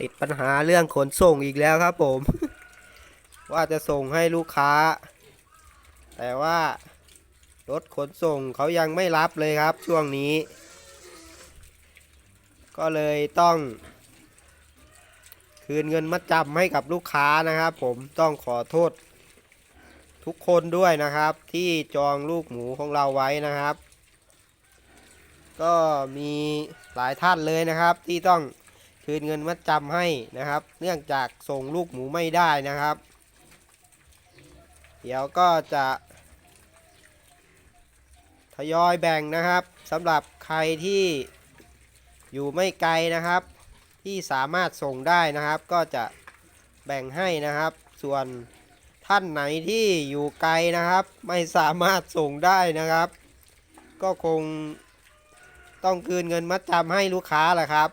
ติดปัญหาเรื่องขนส่งอีกแล้วครับผม ว่าจะส่งให้ลูกค้า แต่ว่ารถขนส่งเขายังไม่รับเลยครับช่วงนี้ ก็เลยต้อง คืนเงินมัดจำให้กับลูกค้านะครับ ผมต้องขอโทษ ทุกคนด้วยนะครับ ที่จองลูกหมูของเราไว้นะครับ ก็มีหลายท่านเลยนะครับที่ต้อง คืนเงินมัดจำให้นะครับ เนื่องจากส่งลูกหมูไม่ได้นะครับ เดี๋ยวก็จะทยอยแบ่งนะครับสำหรับใครที่อยู่ไม่ไกลนะครับ ที่สามารถส่งได้นะครับ ก็จะแบ่งให้นะครับ ส่วนท่านไหนที่อยู่ไกลนะครับ ไม่สามารถส่งได้นะครับ ก็คงต้องคืนเงินมัดจำให้ลูกค้าแหละครับ